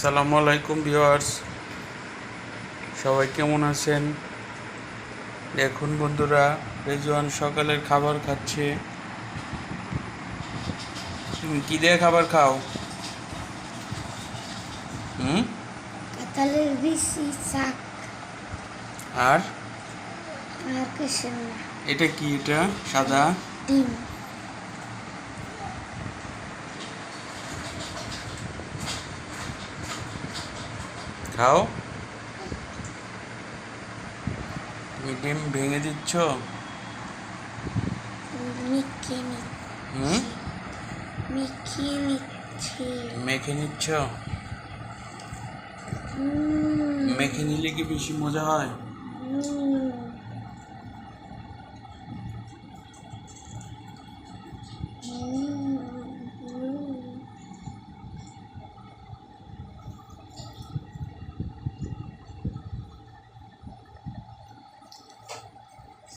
আসসালামু আলাইকুম ভিউয়ার্স। সবাই কেমন আছেন? দেখুন বন্ধুরা রেজওয়ান সকালের খাবার খাচ্ছে। তুমি কি দিয়ে খাবার খাও? হুম? কাঁঠালের বিচি শাক। আর? আর কিছু না। এটা কি এটা? সাদা? ডিম। খাও। তুমি ডিম ভেঙে দিচ্ছ? হুম? মিখিয়ে নিচ্ছি। মেখে নিচ্ছ? মেখে নিলে কি বেশি মজা হয়?